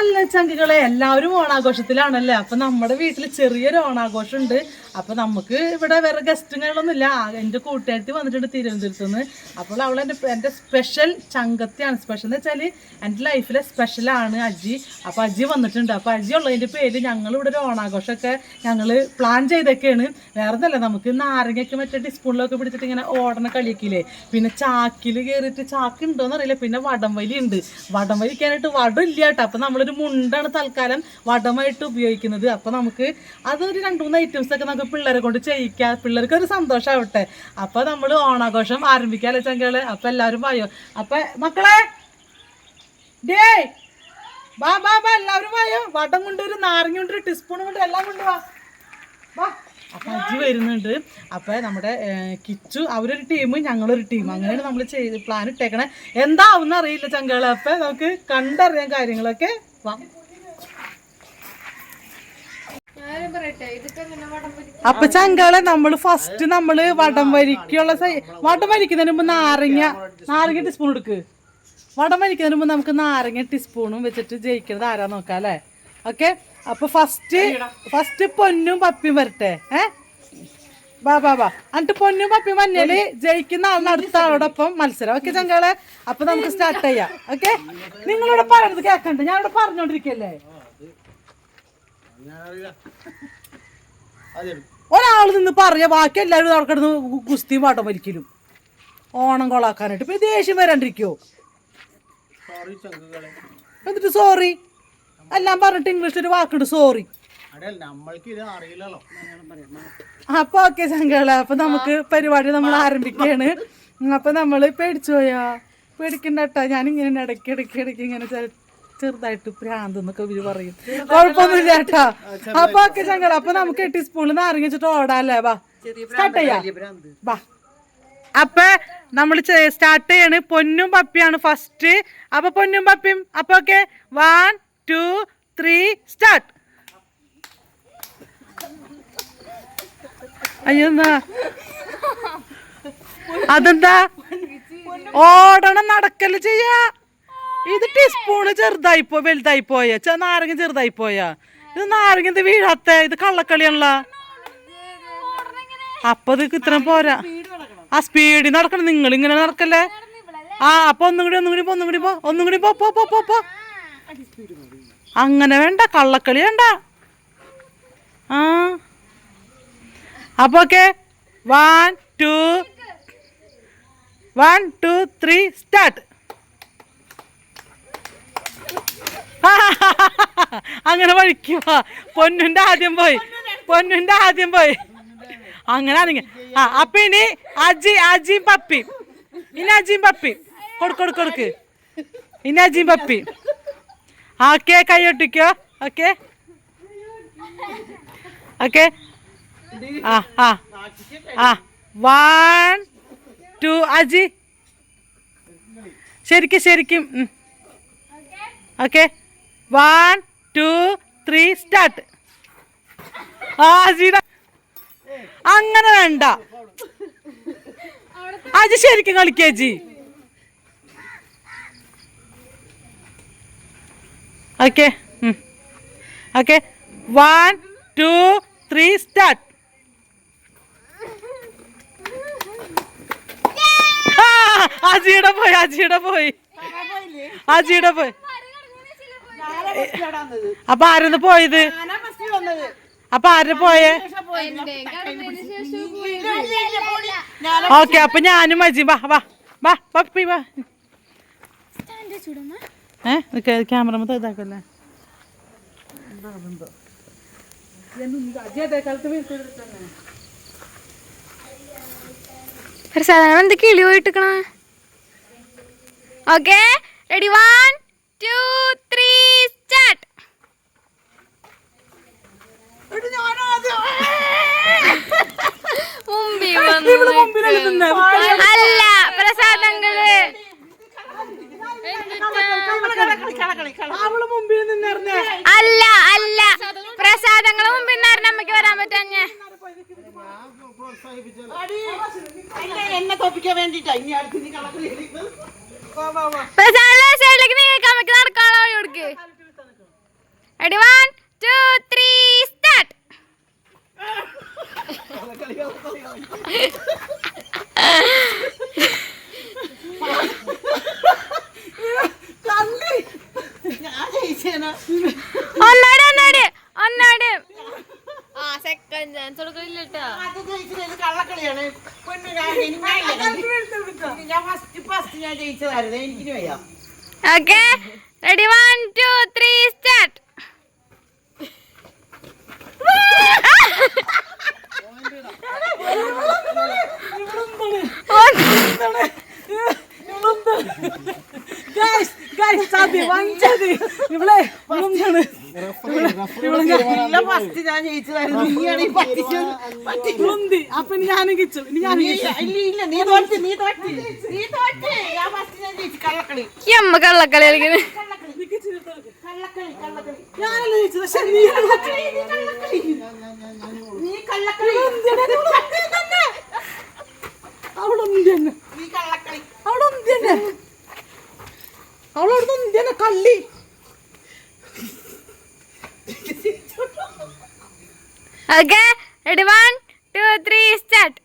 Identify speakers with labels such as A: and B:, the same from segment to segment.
A: അല്ല ചങ്കികളെ എല്ലാവരും ഓണാഘോഷത്തിലാണല്ലേ? അപ്പൊ നമ്മുടെ വീട്ടിൽ ചെറിയൊരു ഓണാഘോഷം ഉണ്ട് അപ്പൊ നമുക്ക് ഇവിടെ വേറെ ഗസ്റ്റുകളൊന്നും ഇല്ല ആ, എന്റെ കൂട്ടുകാരത്തി വന്നിട്ടുണ്ട് തിരുവനന്തപുരത്ത് നിന്ന്. അപ്പോൾ അവൾ എന്റെ എന്റെ സ്പെഷ്യൽ ചങ്കത്തിയാണ്. സ്പെഷ്യൽ എന്ന് വെച്ചാൽ എന്റെ ലൈഫിലെ സ്പെഷ്യലാണ് അജി. അപ്പോൾ അജി വന്നിട്ടുണ്ട്. അപ്പോൾ അജി ഉള്ളതിന്റെ പേര് ഞങ്ങൾ ഇവിടെ ഒരു ഓണാഘോഷമൊക്കെ ഞങ്ങൾ പ്ലാൻ ചെയ്തൊക്കെയാണ് വേറെ ഒന്നല്ല നമുക്ക് നാരങ്ങയൊക്കെ മറ്റേ ടീസ്പൂണിലൊക്കെ പിടിച്ചിട്ട് ഇങ്ങനെ ഓടണ കളിയൊക്കില്ലേ പിന്നെ ചാക്കിൽ കയറിയിട്ട് ചാക്ക് ഉണ്ടോന്ന് അറിയില്ല പിന്നെ വടംവലി ഉണ്ട്. വടം വലിക്കാനായിട്ട് വടം ഇല്ല കേട്ടോ. അപ്പം നമ്മളൊരു മുണ്ടാണ് തൽക്കാലം വടമായിട്ട് ഉപയോഗിക്കുന്നത്. അപ്പം നമുക്ക് അതൊരു രണ്ട് മൂന്ന് ഐറ്റംസ് ഒക്കെ നമുക്ക് പിള്ളേരെ കൊണ്ട് ചെയ്യിക്കാം. പിള്ളേർക്ക് ഒരു സന്തോഷമാവട്ടെ അപ്പം നമ്മൾ ഓണാഘോഷം ആരംഭിക്കാൻ ചങ്കൾ അപ്പം എല്ലാവരും വായോ. അപ്പം മക്കളെ ഡേ വാ വാ വാ എല്ലാവരും വായോ. വടം കൊണ്ടൊരു നാരങ്ങ കൊണ്ട് ഒരു ടീസ്പൂൺ കൊണ്ട് എല്ലാം കൊണ്ട് വാ. അപ്പം അജി വരുന്നുണ്ട്. അപ്പം നമ്മുടെ കിച്ചു അവരൊരു ടീം ഞങ്ങളൊരു ടീം അങ്ങനെയാണ് നമ്മൾ ചെയ്ത് പ്ലാൻ ഇട്ടേക്കണേ. എന്താവുന്ന അറിയില്ല ചങ്കൾ അപ്പം നമുക്ക് കണ്ടറിയാൻ കാര്യങ്ങളൊക്കെ. അപ്പൊ ചങ്കളെ നമ്മൾ ഫസ്റ്റ് നമ്മൾ വടം വരിക്കുള്ള വടം വരിക്കുന്നതിന് മുമ്പ് നാരങ്ങ നാരങ്ങ ടീസ്പൂൺ എടുക്ക്. വടം വരിക്കുന്നതിന് മുമ്പ് നമുക്ക് നാരങ്ങ ടീസ്പൂണും വെച്ചിട്ട് ജയിക്കുന്നത് ആരാ നോക്കാം അല്ലേ? ഓക്കെ അപ്പൊ ഫസ്റ്റ് ഫസ്റ്റ് പൊന്നും പപ്പിയും വരട്ടെ ഏ? ബാ വാ വാ. എന്നിട്ട് പൊന്നും പപ്പി മഞ്ഞൾ ജയിക്കുന്ന ആളിന് അടുത്ത ആളോടൊപ്പം മത്സരം. ഓക്കെ ചങ്കളെ? അപ്പൊ നമുക്ക് സ്റ്റാർട്ട് ചെയ്യാം. ഓക്കെ നിങ്ങളിവിടെ പറയുന്നത് കേക്കണ്ട ഞാൻ ഇവിടെ പറഞ്ഞോണ്ടിരിക്കല്ലേ? ഒരാൾ നിന്ന് പറയ ബാക്കി എല്ലാവരും അവിടെ കിടന്ന് ഗു- കുസ്തിയും പാട്ടം വലിക്കലും ഓണം കൊളാക്കാനായിട്ട് ഇപ്പൊ ദേഷ്യം വരാണ്ടിരിക്കോ എന്നിട്ട് സോറി എല്ലാം പറഞ്ഞിട്ട് ഇംഗ്ലീഷിൽ ഒരു വാക്കുണ്ട് സോറി അപ്പൊ ഓക്കെ ശങ്കള അപ്പൊ നമുക്ക് പരിപാടി നമ്മൾ ആരംഭിക്കുകയാണ്. അപ്പൊ നമ്മൾ പേടിച്ചു പോയാ? പേടിക്കണ്ട കേട്ടാ ഞാൻ ഇങ്ങനെ ഇടയ്ക്ക് ഇടയ്ക്ക് ഇടയ്ക്ക് ഇങ്ങനെ ചെറുതായിട്ട് ഭ്രാന്ത് എന്നൊക്കെ ഇവർ പറയും. കുഴപ്പമൊന്നുമില്ല ചേട്ടാ അപ്പൊ ഓക്കെ ശങ്കള അപ്പൊ നമുക്ക് എട്ടി സ്പൂണിൽ നാരങ്ങ വെച്ചിട്ട് ഓടാല്ലേ വാ. സ്റ്റാർട്ട് ചെയ്യാം. വാ. അപ്പൊ നമ്മൾ സ്റ്റാർട്ട് ചെയ്യാണ്. പൊന്നും പപ്പിയാണ് ഫസ്റ്റ് അപ്പൊ പൊന്നും പപ്പിയും അപ്പൊ okay one two three start അയ്യോ എന്നാ അതെന്താ? ഓടണം നടക്കൽ ചെയ്യാ. ഇത് ടീസ്പൂണ് ചെറുതായി പോ വലുതായി പോയ. ചെ- നാരങ്ങ ചെറുതായി പോയ. ഇത് നാരങ്ങ ഇത് വീഴാത്ത? ഇത് കള്ളക്കളിയാണല്ലോ. അപ്പൊ ഇത് ഇത്ര പോരാ. ആ സ്പീഡിൽ നടക്കണം. നിങ്ങൾ ഇങ്ങനെ നടക്കല്ലേ? ആ അപ്പൊ ഒന്നും കൂടി ഒന്നും കൂടി ഒന്നും കൂടി പോ ഒന്നും കൂടി പോ പോ പോ പോ. അങ്ങനെ വേണ്ട. കള്ളക്കളി വേണ്ട. ആ. അപ്പൊ okay one two one two three start അങ്ങനെ വഴിക്കുക പൊന്നുന്റെ ആദ്യം പോയി. പൊന്നുന്റെ ആദ്യം പോയി. അങ്ങനെ ആണെങ്കിൽ ആ അപ്പൊ ഇനി അജി അജിയും പപ്പി ഇനി അജിയും പപ്പി കൊടുക്ക് കൊടുക്ക് കൊടുക്ക്. ഇനി അജിയും പപ്പി ഓക്കെ കൈയൊട്ടിക്കോ ഓക്കെ. ഓക്കെ. ആ ആ. ആ. One two Aji. ശരിക്കും ശരിക്കും. Okay one two three start ആ അജിയുടെ അങ്ങനെ വേണ്ട. അജി ശരിക്കും കളിക്കേജി okay okay one two three start അജിയുടെ പോയി അജിയുടെ പോയി. അജിയുടെ പോയി. അപ്പൊ ആരെന്ന് പോയത്? അപ്പൊ ആര് പോയേ? ഓക്കെ അപ്പൊ ഞാനും അജി വാ വാ വാ പപ്പി വാ. ഏ ക്യാമറ മൊത്തം ഇതാക്കല്ലേ?
B: സാധാരണ എന്ത് കിളി പോയിട്ടിക്കണ okay ready one two three start അല്ല
A: പ്രസാദങ്ങൾ.
B: അല്ല അല്ല. പ്രസാദങ്ങൾ മുമ്പിൽ നിന്നായിരുന്നു പറഞ്ഞ അമ്മയ്ക്ക് വരാൻ പറ്റാഞ്ഞ
C: എന്നെ തോപ്പിക്കാൻ വേണ്ടിട്ടാ ഇനി അടുത്ത്
B: സൈഡിലേക്ക് നിങ്ങൾക്ക് അമ്മയ്ക്ക് നടക്കാനുള്ള വഴി കൊടുക്ക്. Ready one two three start ഒന്നാട് ഒന്നാട്. ഒന്നാട്. ആ സെക്കൻഡ് ചാൻസ് കൊടുക്കില്ലട്ടോ
C: അത് ജയിച്ചത് ഇത് കള്ളക്കളിയാണ് പെണ്ണു ഞാൻ എനിക്ക് ഞാൻ ഫസ്റ്റ് ഫസ്റ്റ് ഞാൻ ജയിച്ചതായിരുന്നു എനിക്കിനി വയ്യ
B: okay ready one two three start
A: guys guys ചതി വഞ്ചതി
C: പറ്റിച്ചത് പറ്റി
A: ഇവളുന്തി അപ്പൊ ഞാനും കിച്ചു
C: ജയിച്ചു
B: അമ്മ കള്ളക്കളി
C: കള്ളക്കളി
A: ഞാനല്ലേ ജയിച്ചത് പക്ഷെ നീ
C: നീ കള്ളക്കളി. നീ കള്ളക്കളി
A: അവളൊന്തി തന്നെ
C: നീ കള്ളക്കളി
A: തന്നെ അവളോട് ഒന്തി തന്നെ കള്ളി.
B: Okay ready one two three start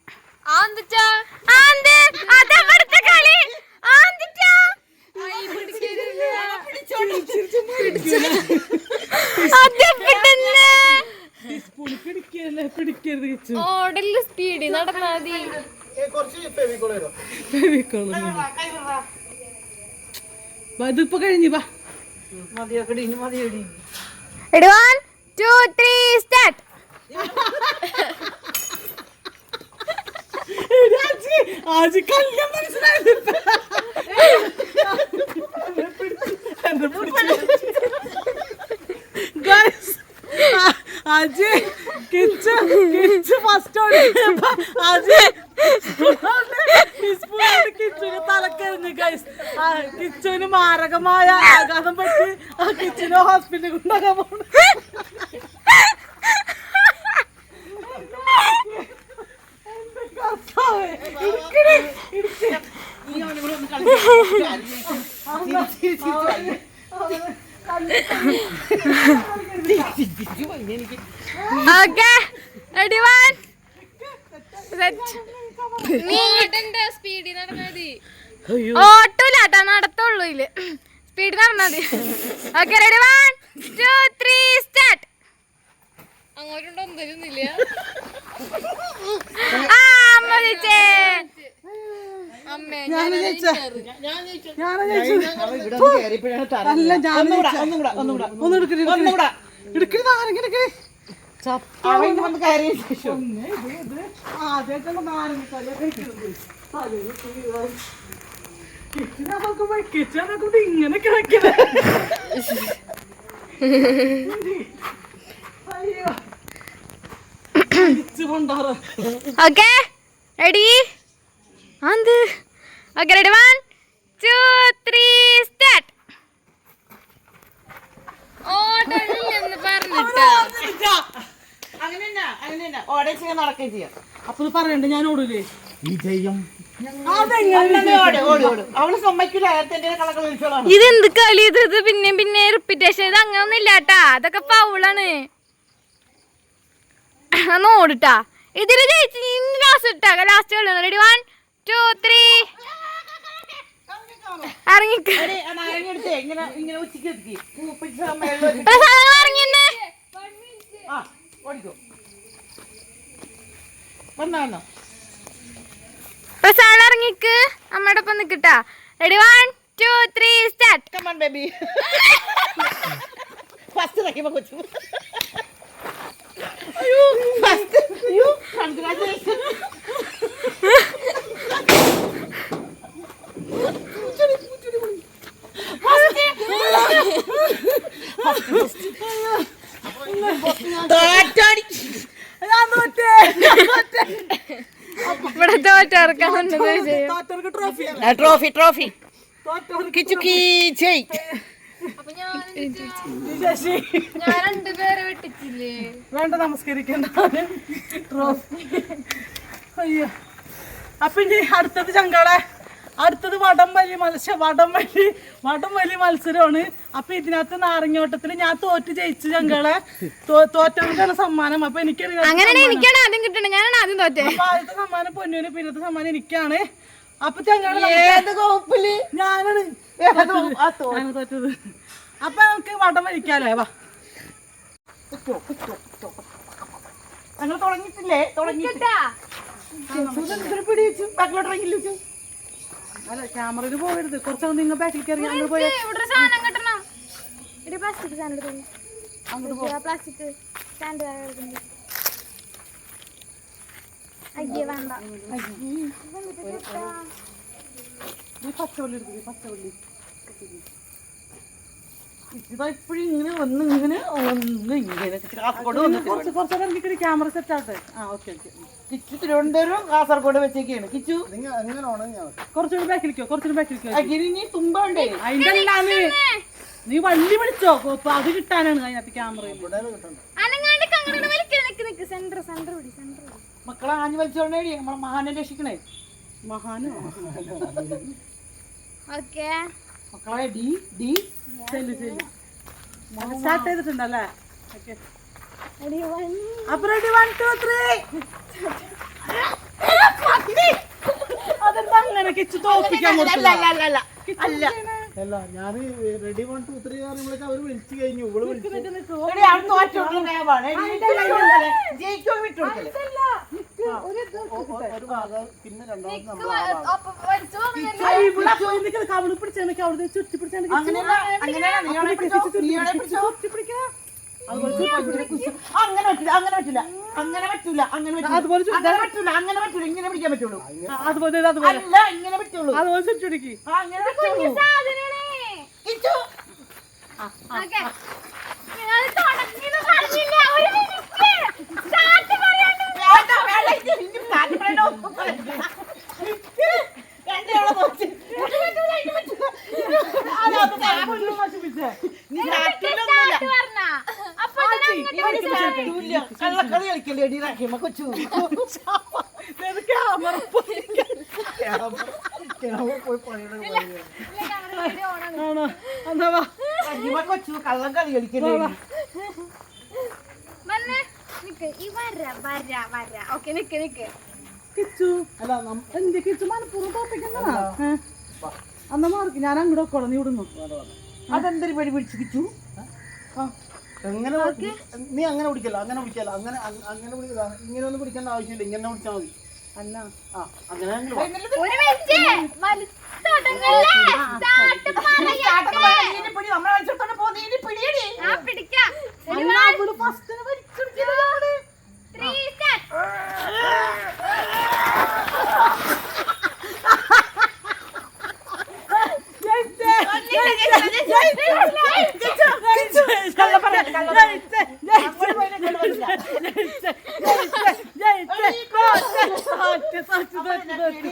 B: ഓടൽ സ്പീഡിൽ നടന്നാ മതി.
A: ഇതിപ്പോ കഴിഞ്ഞു
B: ready one two three start
A: Aji കല്യാണം മനസ്സിലായത് ആജി കിച്ചു കിച്ചു ഫസ്റ്റ് ഓടിയപ്പോ ആജി ആഘാതം പറ്റി ആ കിച്ചനോ ഹോസ്പിറ്റലിൽ കൊണ്ടാക്കാൻ പോണു.
B: ഓക്കെ റെഡി വൺ സ്പീഡിൽ നടന്നാ മതി. ഓട്ടൂലാട്ടാ നടത്തുള്ളൂ ഇല്ല സ്പീഡിൽ നടന്നാ മതി. Okay ready one two three start അങ്ങോട്ടുണ്ടോന്നില്ല ആ അമ്മ ചേച്ചേ
A: ആദ്യമായിട്ടുള്ള നാരങ്ങ കളിയൊക്കെ കഴിക്കുന്നത് കിച്ചനൊക്കെ കിച്ചനൊക്കെ ഇങ്ങനെയൊക്കെ വെക്കുന്നത് അയ്യോ. കിച്ചു കൊണ്ടാറ്
B: okay ready ആന്ത്. Okay ready one two three start ഓടണില്ലെന്ന് പറഞ്ഞിട്ടാ.
C: അങ്ങനെ അങ്ങനെ തന്നെ ഓടേച്ച് നടക്കുകയും ചെയ്യാം.
A: അപ്പൊ പറയണ്ട ഞാൻ ഓടൂലേ?
C: വിജയം
B: ഇതെന്ത് കളി ഇത്? ഇത് പിന്നെ പിന്നെ റിപ്പീറ്റേഷൻ ഇത് അങ്ങനൊന്നും ഇല്ലാട്ടാ അതൊക്കെ പൗളാണ് ഒന്ന് ഓടിട്ടാ. ഇതിൽ ജയിച്ച് ലാസ്റ്റ് ഇട്ടാ. ലാസ്റ്റ് കളി. റെഡി വൺ ടു ത്രീ ഇറങ്ങി
C: നാരങ്ങെടുത്തേ ഇങ്ങനെ ഇങ്ങനെ ഉച്ചയ്ക്ക് എത്തി പൂപ്പിച്ച മേളിൽ ഒരു-
B: പ്രസാദങ്ങൾ ഇറങ്ങിയെന്നെ
C: ആ ഓടിക്കോ വന്നോ വന്നോ
B: പ്രസാദം ഇറങ്ങിക്ക്. അമ്മയുടെ ഒപ്പം നിക്കട്ടാ. Ready one two three start
C: come on baby first തയ്ക്കുമ്പോ കൊച്ചു. അയ്യോ. ഫസ്റ്റ് അയ്യോ കൺഗ്രാറ്റുലേഷൻ തോറ്റാടി
A: ഞാൻ തോറ്റേ തോറ്റവർക്ക് ട്രോഫി
C: ട്രോഫി കിച്ചു കീച്ചേ
A: വേണ്ട നമസ്കരിക്കണ്ട. ട്രോഫി അയ്യോ. അപ്പൊ ഇനി അടുത്തത് ചങ്കാളെ. അടുത്തത് വടം വലി മത്സ്യ വടം വലി വടം വലി മത്സരമാണ്. അപ്പൊ ഇതിനകത്ത് നാരങ്ങോട്ടത്തിൽ ഞാൻ തോറ്റ് ജയിച്ചു ഞങ്ങളെ തോറ്റവർക്കാണ് സമ്മാനം. അപ്പൊ
B: എനിക്ക് എനിക്കാണ് ആദ്യം കിട്ടണത് ഞാനാണ് ആദ്യം തോറ്റേ.
A: അപ്പൊ ആദ്യത്തെ സമ്മാനം പൊന്നൂന് പിന്നത്തെ സമ്മാനം എനിക്കാണ്. അപ്പൊ ഞങ്ങൾ
C: ഏത് കോപ്പിൽ
A: ഞാനാണ് തോറ്റത്. അപ്പൊ നമുക്ക് വടം വലിക്കാലേ വാ.
C: ഞങ്ങൾ തുടങ്ങിട്ടില്ലേ തുടങ്ങിട്ടാ പിടിച്ചു ബാക്കിലോട്ട് ഇറങ്ങില്ല
A: അല്ല ക്യാമറയിൽ പോകരുത്. കുറച്ചൊന്ന് നിങ്ങൾ ബാക്കിൽ കയറി അങ്ങോട്ട് പോയി
B: ഇവിടെ സാധനം കിട്ടണം. ഒരു പ്ലാസ്റ്റിക് സാധനം അങ്ങോട്ട് പ്ലാസ്റ്റിക് സ്റ്റാൻഡ് അയ്യേ വേണ്ട.
A: നീ പച്ചവള്ളി എടുത്തു പച്ചവള്ളി.
C: ഇതാ ഇപ്പഴും ഇങ്ങനെ വന്ന് ഇങ്ങനെ ഒന്ന് ഇങ്ങനെ. കാസർഗോഡ് വന്നിട്ട്
A: കുറച്ച് കുറച്ചൊക്കെ എനിക്ക് ക്യാമറ സെറ്റ് ആട്ടെ ആ ഓക്കെ ഓക്കെ.
C: കിച്ചു തിരുവനന്തപുരം കാസർഗോഡ് വെച്ചേക്കാണ്. കിച്ചു.
A: കുറച്ചുകൂടി ബാക്കിലേക്കോ കുറച്ചുകൂടി ബാക്കിലേക്കോ
C: നീ തുമ്പണ്ടേ
A: അതിന്റെ അല്ലാന്ന് നീ വള്ളി വിളിച്ചോ? അപ്പൊ അത് കിട്ടാനാണ് അതിനകത്ത്
B: പിടി
C: മക്കളെ ആഞ്ഞു വലിച്ചോണ്ടേ നമ്മളെ മഹാനെ രക്ഷിക്കണേ
A: മഹാനോ?
B: ഓക്കെ.
C: മക്കളെ ഡി ഡി.
A: ശരി ശരി സ്റ്റാർട്ട് ചെയ്തിട്ടുണ്ടല്ലേ? ഓക്കെ. അപ്പൊ റെഡി വൺ ടു ത്രീ അതെന്താ അങ്ങനെ കിച്ചു തോപ്പിക്കാൻ?
C: അല്ല
D: അല്ല ഞാൻ റെഡി വൺ ടു ത്രീ പറയുമ്പോഴേക്കും അവർ വിളിച്ചു കഴിഞ്ഞു. ഇവൾ പിന്നെ രണ്ടാമത്
A: കവിൾ പിടിച്ചാണ് അവിടെ ചുറ്റി പിടിച്ചാണ്
C: അങ്ങനെ പറ്റില്ല അങ്ങനെ പറ്റില്ല അങ്ങനെ പറ്റൂല അങ്ങനെ പറ്റൂല.
A: അതുപോലെ
C: അങ്ങനെ പറ്റൂല അങ്ങനെ പറ്റൂല ഇങ്ങനെ പിടിക്കാൻ പറ്റുള്ളൂ.
A: അതുപോലെ ഇത് അതുപോലെ.
C: അല്ല ഇങ്ങനെ പറ്റുള്ളൂ.
A: അതുപോലെ
C: ആ അങ്ങനെ പറ്റുള്ളൂ. വേണ്ട, വേണ്ട, ഇനി കള്ളക്കളി കളിക്കല്ലേ നീ റഹീമ കൊച്ചു
A: ക്യാമറ ആണോ എന്താ വാ
C: റഹീമ കൊച്ചു കള്ളക്കളി കളിക്കല്ലേ എടി.
B: വന്ന്. നിക്ക്. ഈ വര വര വര. ഓക്കെ നിക്ക് നിക്ക്.
A: കിച്ചു? അല്ല എന്ത് കിച്ചു? മനപ്പൂർവം തോപ്പിക്കുന്നതാ അന്ന മാർക്ക് ഞാൻ അങ്ങോട്ട് വെക്കോളാം നീ ഇടുന്നു
C: അതെന്തൊരു പടി പിടിച്ചു കിച്ചു?
D: എങ്ങനെ നീ അങ്ങനെ പിടിക്കല്ല അങ്ങനെ പിടിക്കല്ല അങ്ങനെ അങ്ങനെ പിടിക്കല്ല ഇങ്ങനെ ഒന്നും പിടിക്കേണ്ട ആവശ്യമില്ല. ഇങ്ങനെ പിടിച്ചാൽ മതി.
A: അല്ല
D: ആ അങ്ങനെ അങ്ങനെ വാ.
B: ഒരു മിനിറ്റ് വലിച്ചോട്ടങ്ങല്ലേ സ്റ്റാർട്ട് പറയട്ടെ
C: പിടി നമ്മളെ കളിച്ചോട്ടെ പോ നീ പിടിയടി
B: ആ പിടിക്കാം ത്രീ സ്റ്റാർട്ട്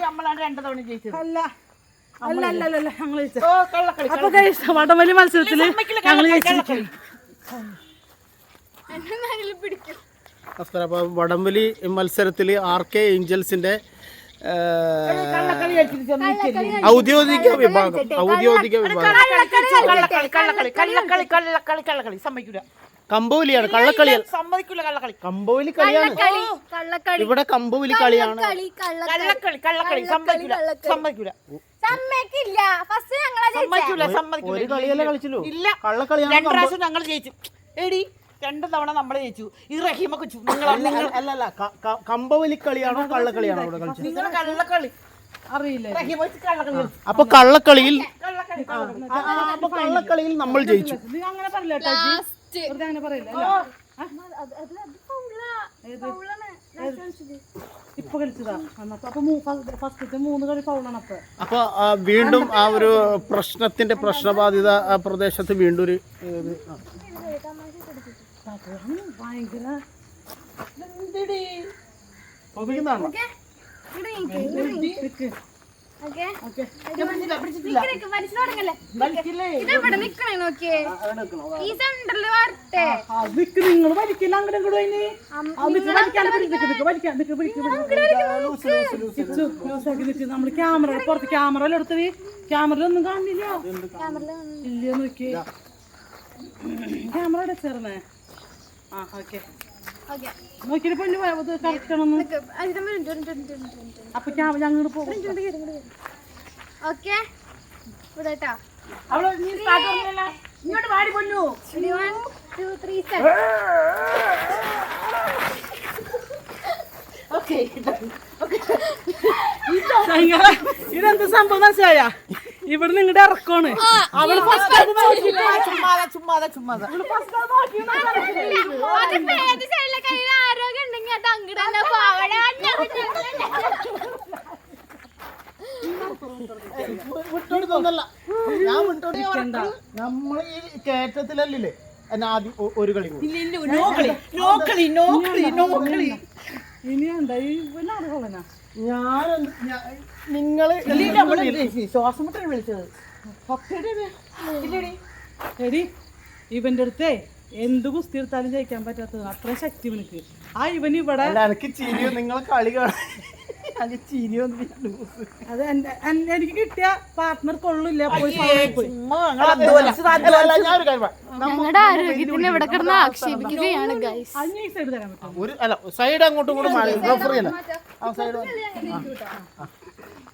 C: നമ്മളാണ് രണ്ടു തവണ ജയിച്ചത്
A: അല്ല അല്ല അല്ല അല്ല ഞങ്ങൾ അപ്പൊ ഗൈസ് വടംവലി മത്സരത്തിൽ ഞങ്ങൾ
D: നമസ്കാരം അപ്പോൾ വടംവലി മത്സരത്തിൽ ആർ കെ ഏഞ്ചൽസിന്റെ ഔദ്യോഗിക വിഭാഗം ഔദ്യോഗിക വിഭാഗം.
C: കമ്പോലിയാണ് കള്ളക്കളി സമ്മതിക്കില്ല കള്ളക്കളി
D: കമ്പോലി കളിയാണ്. ഇവിടെ കമ്പോലി കളിയാണ്.
B: കളി കള്ളക്കളി.
C: കള്ളക്കളി സമ്മതിക്കില്ല സമ്മതിക്കൂല സമ്മതിക്കൂല.
B: സമ്മതിക്കില്ല ഫസ്റ്റ് ഞങ്ങളാ ജയിച്ചേ
C: സമ്മതിക്കൂല
D: ഒരു കളിയല്ലേ കളിച്ചുള്ളൂ
C: ഇല്ല
D: കള്ളക്കളിയാണ്
C: രണ്ട് പ്രാവശ്യം ഞങ്ങൾ ജയിച്ചു എടി രണ്ട് തവണ നമ്മൾ ജയിച്ചു ഈ റഹീമൊക്കെ നിങ്ങൾ
D: അല്ല അല്ല അല്ല ക- ക- കമ്പവലി കളിയാണോ കള്ളക്കളിയാണോ അവിടെ കളിച്ചത്
C: നിങ്ങൾ കള്ളക്കളി
A: അറിയില്ല
C: റഹീമ കൊച്ചു കള്ളക്കളി കളിച്ചു
D: അപ്പൊ കള്ളക്കളിയിൽ
C: കള്ളക്കളി കള്ളക്കളി.
D: ആ, ആ, അപ്പൊ കള്ളക്കളിയിൽ നമ്മൾ ജയിച്ചു
A: നീ അങ്ങനെ പറയില്ല കേട്ടോ ജി.
B: ലാസ്റ്റ്
A: വെറുതെ അങ്ങനെ പറയില്ല ഇപ്പൊ കളിച്ചതാ. അന്നപ്പോ അപ്പൊ ഫസ്റ്റത്തെ മൂന്ന് കളി ഫൗളാണ് അപ്പൊ
D: അപ്പൊ വീണ്ടും ആ ഒരു പ്രശ്നത്തിന്റെ പ്രശ്നബാധിത ആ പ്രദേശത്ത് വീണ്ടും ഒരു.
A: ഭയങ്കര? നമ്മൾ ക്യാമറ പുറത്ത് ക്യാമറ എടുത്തത് ക്യാമറ ഒന്നും കാണില്ല. ഇല്ല നോക്കി ക്യാമറ ആ ഓക്കെ. നോക്കിയിട്ട് അപ്പൊ ഞങ്ങൾ പോകും
B: ഓക്കെ ഇവിടെട്ടാ
C: അവൾ നീ സ്റ്റാർട്ട് പറഞ്ഞല്ല. ഇങ്ങോട്ട് പാടി പൊന്നു.
B: വൺ ടു ത്രീ
C: ഓക്കെ
A: ഇതെന്ത് സംഭവം? മനസ്സിലായ? ഇവിടെ നിങ്ങളുടെ ഇറക്കമാണ്
B: അവൾ.
D: വിട്ടോടുത്തൊന്നല്ല ഞാൻ വിട്ടോട് നമ്മൾ ഈ കയറ്റത്തിലല്ലേ എന്നാ ആദ്യം ഒരു കളി കൂടി.
C: നോക്കളി നോക്കളി നോക്കളി നോക്കളി.
A: ഇനിയുണ്ട് ഈ പിന്നെ അറിവുള്ളനാ
D: ഞാൻ നിങ്ങൾ
C: ശ്വാസം മുട്ടാണ് വിളിച്ചത്.
A: എടി? ഇവന്റെ അടുത്തേ എന്ത് കുസ്തി എടുത്താലും ജയിക്കാൻ പറ്റാത്തത് അത്ര ശക്തി ഇവനക്ക്. ആ ഇവൻ ഇവിടെ
D: എനിക്ക് ചിരിയോ നിങ്ങളെ കളി കാണാൻ എനിക്ക് ചിരിയോ
A: അത് എന്റെ- എനിക്ക് കിട്ടിയ പാർട്ട്ണർ കൊള്ളില്ല പോയി
B: ഞങ്ങളുടെ ആരോഗ്യത്തിന് ഇവിടെ കിടന്ന് ആക്ഷേപിക്കുകയാണ്
A: സൈഡ്
D: അങ്ങോട്ടും ഇങ്ങോട്ടും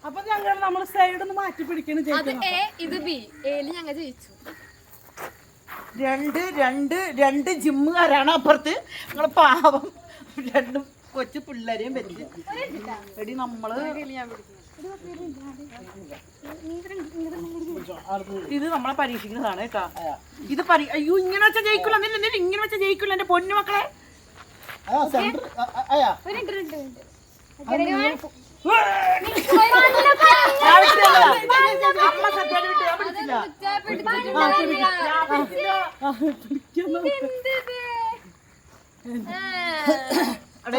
A: അപ്പൊ ഞങ്ങൾ നമ്മൾ സൈഡ് ഒന്ന് മാറ്റി പിടിക്കണം
B: അത്
A: ജയിക്കണം
B: എ ഇത് ബി. എയിൽ ഞങ്ങൾ ജയിച്ചു.
C: രണ്ട് രണ്ട് രണ്ട് ജിമ്മുകാരാണ് അപ്പുറത്ത്. നിങ്ങൾ പാവം. രണ്ടും കൊച്ചു പിള്ളേരെയും പറ്റി എടി നമ്മൾ ഇത് നമ്മളെ പരീക്ഷിക്കുന്നതാണ് കേട്ടാ. ഇത് പരീ അയ്യോ ഇങ്ങനെ വെച്ചാൽ ജയിക്കില്ല നില്ല നില്ല ഇങ്ങനെ വെച്ചാൽ ജയിക്കില്ല എന്റെ പൊന്നു മക്കളെ.
D: ആ സെന്റർ അയ്യാ
B: ഒരു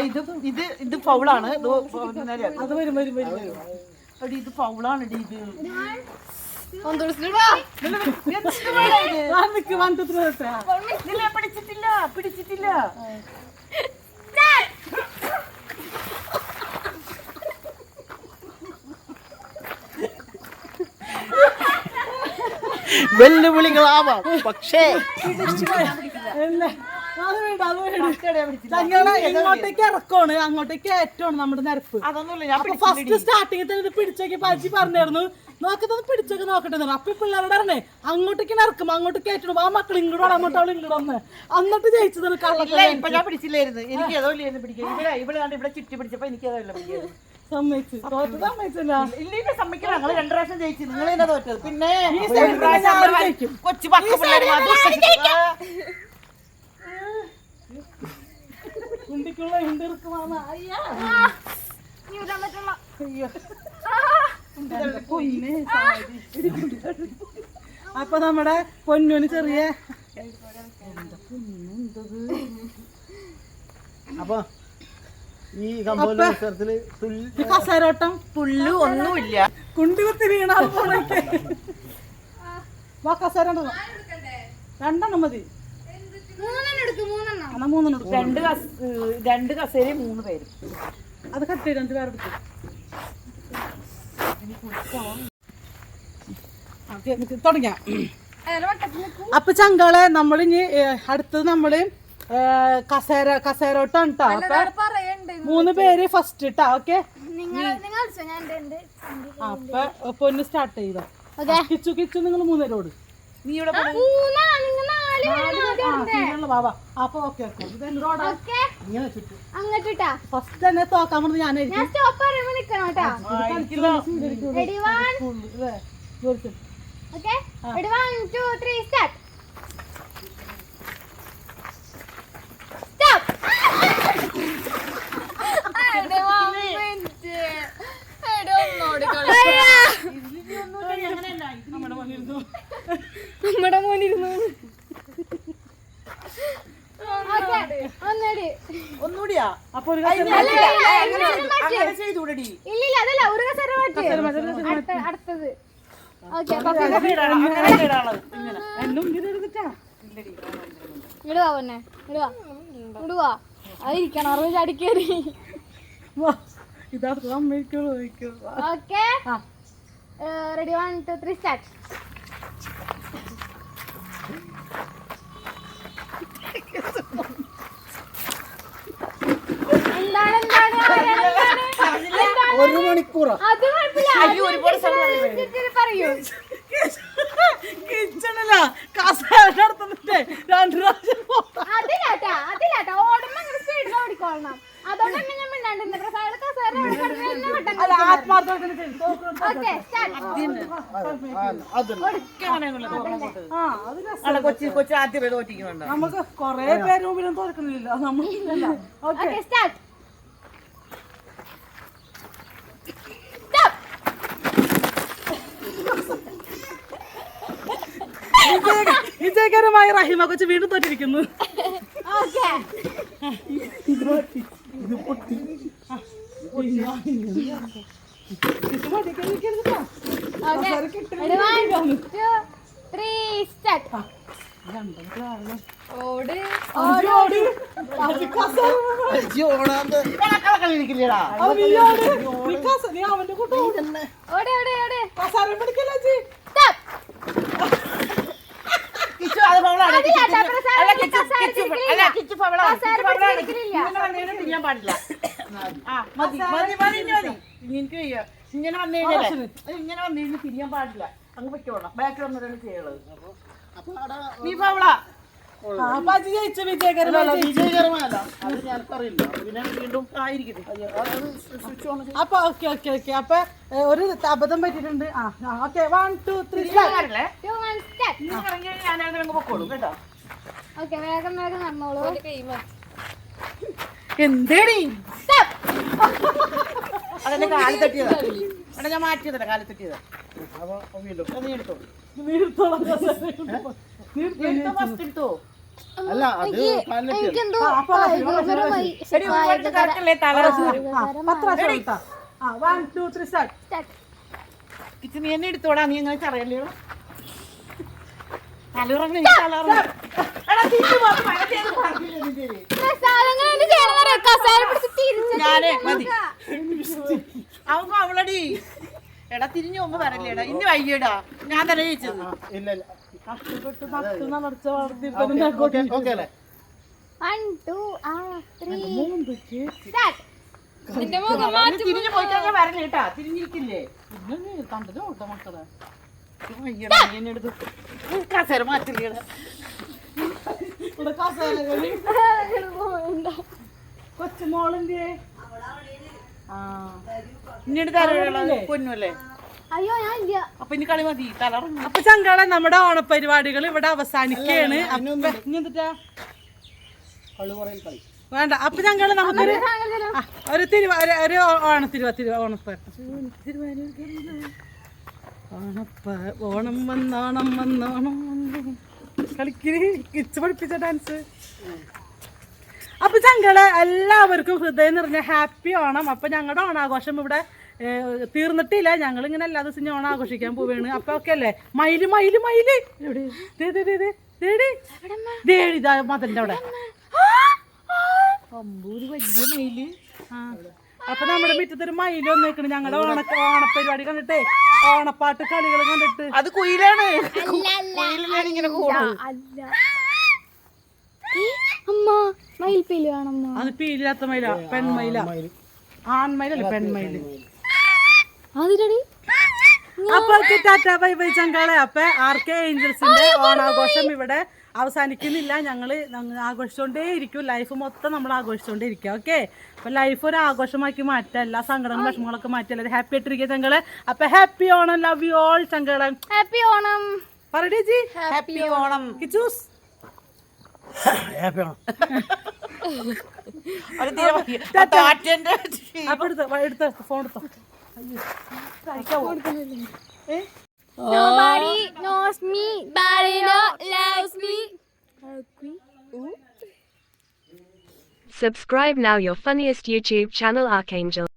C: ഇത് ഇത് ഇത് ഫൗളാണ്. ഇത് നേരെ.
A: അത് വരും വരും വരും.
C: എടി ഇത് ഫൗളാണ് എടി ഇത്. പിടിച്ചിട്ടില്ല പിടിച്ചിട്ടില്ല.
D: വെല്ലുവിളികളാവാം. പക്ഷേ
A: ഇങ്ങോട്ടേക്ക് ഇറക്കമാണ് അങ്ങോട്ടേക്ക് ഏറ്റവും നമ്മുടെ നിരപ്പ്.
C: അതൊന്നുമില്ല ഞാൻ
A: അപ്പൊ ഫസ്റ്റ് സ്റ്റാർട്ടിങ്ങിൽ തന്നെ ഇത് പിടിച്ചോക്കി പജി പറഞ്ഞായിരുന്നു. നോക്കുന്നത് പിടിച്ചൊക്കെ നോക്കട്ടെ. അപ്പൊ ഈ പിള്ളേരോട് പറഞ്ഞേ അങ്ങോട്ടേക്ക് ഇറക്കും അങ്ങോട്ട് ഏറ്റവും ആ മക്കൾ ഇങ്ങോട്ട് അങ്ങോട്ട് അവൾ ഇങ്ങോട്ട് വന്ന്. എന്നിട്ട് ജയിച്ചതാണ്
C: ഇല്ല ഇപ്പൊ ഞാൻ പിടിച്ചില്ലായിരുന്നു. എനിക്ക് ഏതോ ഇല്ലായിരുന്നു പിടിക്കാൻ. ഇവിടെ ഇവിടെ കണ്ട് ഇവിടെ ചുറ്റി പിടിച്ചപ്പോ എനിക്ക് ഏതോ ഇല്ല പിടിക്കുന്നത്
A: സമ്മതിച്ചു. തോറ്റു സമ്മതിച്ചല്ല
C: ഇല്ല രണ്ടു പ്രാവശ്യം ജയിച്ചു നിങ്ങൾ തന്നെ തോറ്റത്? പിന്നെ. കൊച്ചു പത്ത്
A: അപ്പൊ നമ്മുടെ പൊന്നുന് ചെറിയ
D: അപ്പൊ ഈ കമ്പോല
A: മത്സരത്തിൽ കസേരോട്ടം
C: പുല്ലു ഒന്നുമില്ല.
A: കുണ്ടി വീണാ വാ കസേര രണ്ടെണ്ണം. മതി.
C: രണ്ട് രണ്ട് കസേരയും മൂന്ന് പേര്.
A: അത് കട്ട് രണ്ടു നമുക്ക് തുടങ്ങാം. അപ്പൊ ചങ്കളെ നമ്മളിനി അടുത്തത് നമ്മൾ കസേര കസേരോട്ടാണ് കേട്ടോ അപ്പൊ മൂന്ന് പേര് ഫസ്റ്റ് ഇട്ടാ ഓക്കെ അപ്പൊ പൊന്ന് സ്റ്റാർട്ട് ചെയ്തോ.
B: ഓക്കെ.
A: കിച്ചു കിച്ചു നിങ്ങൾ മൂന്നേരോട്.
C: നീ ഇവിടെ
A: അപ്പൊ ഓക്കെ. ഓക്കെ
D: ഇങ്ങനെ ചുറ്റും
B: അങ്ങോട്ടിട്ടാ
A: ഫസ്റ്റ് തന്നെ തോക്കാൻ പറഞ്ഞത് ഞാനായിരിക്കും
B: ഞാൻ സ്റ്റോപ്പ് പറയുമ്പോ നിക്കണം കേട്ടാ. Ready one okay ready one two three
A: ചടിക്കേറി ഇതാ അമ്മയ്ക്കുള്ളൂ
B: okay. Ready one two three start
A: ഒരു
C: മണിക്കൂർ. കൊച്ചി കൊച്ചി ആദ്യമേ തോറ്റിക്കുന്നുണ്ടോ
A: നമുക്ക് കൊറേ പേര് മുമ്പിലും തോൽക്കണില്ല നമ്മളില്ല ഓക്കെ
B: ഓക്കെ സ്റ്റാർട്ട് സ്റ്റോപ്പ്
A: വിജയകരമായി റഹിമ കൊച്ചു വീണ്ടും തോറ്റിരിക്കുന്നു
B: ഓക്കെ ഓക്കെ ഓടെ ഓടെ ഓട്.
A: കസാര പിടിക്കല്ലേ
C: കിച്ചു അത് ഫൗളാണ്
B: അതിലാട്ടാ, പ്രസാദ്
C: അല്ല കിച്ചു
B: കസേര
C: കിച്ചു
B: തിരിക്കലില്ല.
C: അല്ല കിച്ചു ഫൗളാണ്
B: കസേര
C: കിച്ചു
B: തിരിക്കലില്ല.
C: ഇങ്ങനെ വന്നതിന് തിരിയാൻ പാടില്ല. ആ മതി മതി മതി ഇനി മതി. എനിക്ക് വയ്യ ഇങ്ങനെ വന്നു കഴിഞ്ഞാൽ ഇങ്ങനെ വന്നു കഴിഞ്ഞാൽ തിരിയാൻ പാടില്ല. അങ്ങ് പറ്റോളാം ബാക്കിൽ വന്നിട്ടാണ് ചെയ്യുള്ളത്
D: അപ്പൊ അവിടെ
C: നീ ഫൗളാ
A: ആ, അപ്പൊ അജി ജയിച്ചു വിജയകരമായി
D: അല്ല,
A: ജയിച്ചു.
D: വിജയകരമല്ല അത് ഞങ്ങൾക്കറിയില്ല പിന്നെ വീണ്ടും
C: ആയിരിക്കട്ടെ.
A: അപ്പൊ ഓക്കെ ഓക്കെ ഓക്കെ. അപ്പൊ ഒരു അബദ്ധം പറ്റിയിട്ടുണ്ട്. ആ ഓക്കെ. വൺ ടു ത്രീ
C: നീ
B: വേഗം വേഗം നടന്നോളൂ
C: എന്തേടി?
B: സ്റ്റോപ്പ്
C: അതെന്റെ കാൽ തട്ടിയതാ. എടാ ഞാൻ മാറ്റിയതല്ല കാലി തട്ടിയതാ?
D: അപ്പൊ വീണ്ടും
C: നീ എടുത്തോ.
A: നീർത്തോളം കസേര.
C: നീ എടുത്തോ. ഫസ്റ്റ് എടുത്തോ?
D: അല്ല അത്
B: എനിക്കെന്തോ
C: എന്നെ എടുത്തോടാ നീ അങ്ങനെ ചറിയല്ലേ അവളടി. എടാ തിരിഞ്ഞു പോകുമ്പോ വരല്ലേടാ ഇനി വയ്യടാ ഞാൻ തന്നെ ജയിച്ചത്
D: ഇല്ല.
A: കഷ്ടപ്പെട്ട് നട്ട് നനച്ച വളർത്തിയിട്ട്
B: വൺ ടു
C: തിരിഞ്ഞു വരല്ലേ കേട്ടാ തിരിഞ്ഞിരിക്കില്ലേ?
A: മക്കളെ.
C: കസേര
A: ഇവിടെ കൊച്ചുമോളിന്റെ ആ.
C: ഇനി എടുത്താലോ പൊന്നുമല്ലേ
B: അയ്യോ ഞാൻ
C: അപ്പൊ ഇനി കളി മതി. തലറങ്ങി.
A: അപ്പൊ ചങ്കാളെ നമ്മുടെ ഓണപരിപാടികൾ ഇവിടെ അവസാനിക്കുകയാണ്. വേണ്ട അപ്പൊ ഞങ്ങൾ നമുക്കൊരു ഒരു തിരുവ ഒരു- ഓണത്തിരുവ തിരുവ ഓണപ്പാട്ട് ഓണപ്പ ഓണം വന്നോണം വന്നോണം വന്നു കളിക്കരി കിച്ച് പഠിപ്പിച്ച ഡാൻസ് അപ്പൊ ഞങ്ങൾ എല്ലാവർക്കും ഹൃദയം നിറഞ്ഞ ഹാപ്പി ഓണം. അപ്പൊ ഞങ്ങളുടെ ഓണാഘോഷം ഇവിടെ തീർന്നിട്ടില്ല. ഞങ്ങൾ ഇങ്ങനെ എല്ലാ ദിവസം ഓണം ആഘോഷിക്കാൻ പോവുകയാണ് അപ്പൊ ഒക്കെ അല്ലേ? മയിൽ മയിൽ മയിൽ. എവിടെ? ദേ, ദേ, ദേ, ദേ. ദേടി. ദേടി, ദാ മതിലിന്റെ അവിടെ.
C: അമ്പൂര് വലിയ മയിൽ.
A: ആ. അപ്പൊ നമ്മുടെ മുറ്റത്തൊരു മയിൽ വന്നേക്കണ്. ഞങ്ങളുടെ ഓണ ഓണപ്പരിപാടി കണ്ടിട്ടേ. ഓണപ്പാട്ട് കളികൾ കണ്ടിട്ട്.
C: അത് കുയിലാണ്.
A: അത് പീലില്ലാത്ത മയില. പെൺമയില. ആൺമയിലല്ല പെൺമയിൽ.
B: അതിരടി
A: അപ്പൊ ടാറ്റ ബൈ ബൈ ചങ്കാളെ. അപ്പൊ ആർ കെ ഏഞ്ചൽസിന്റെ ഓണാഘോഷം ഇവിടെ അവസാനിക്കുന്നില്ല. ഞങ്ങൾ ഞങ്ങ- ആഘോഷിച്ചോണ്ടേ ഇരിക്കും ലൈഫ് മൊത്തം നമ്മൾ ആഘോഷിച്ചോണ്ടേ ഇരിക്കുക ഓക്കെ? അപ്പൊ ലൈഫ് ഒരു ആഘോഷമാക്കി മാറ്റാം. എല്ലാ സങ്കടങ്ങളും വിഷമങ്ങളൊക്കെ മാറ്റി. എല്ലാവരും ഹാപ്പി ആയിട്ടിരിക്കുക ചങ്കളെ. അപ്പൊ happy Onam. Love you all ചങ്കളെ.
B: Happy Onam.
A: പറഞ്ഞു ജി
C: ഹാപ്പി ഓണം.
A: കിച്ചൂസ്.
D: ഹാപ്പി
C: ഓണം.
A: അപ്പൊ എടുത്ത് എടുത്ത് ഫോൺ എടുത്തോ.
B: Nobody knows me, but loves me.
E: Subscribe now your funniest YouTube channel Archangel.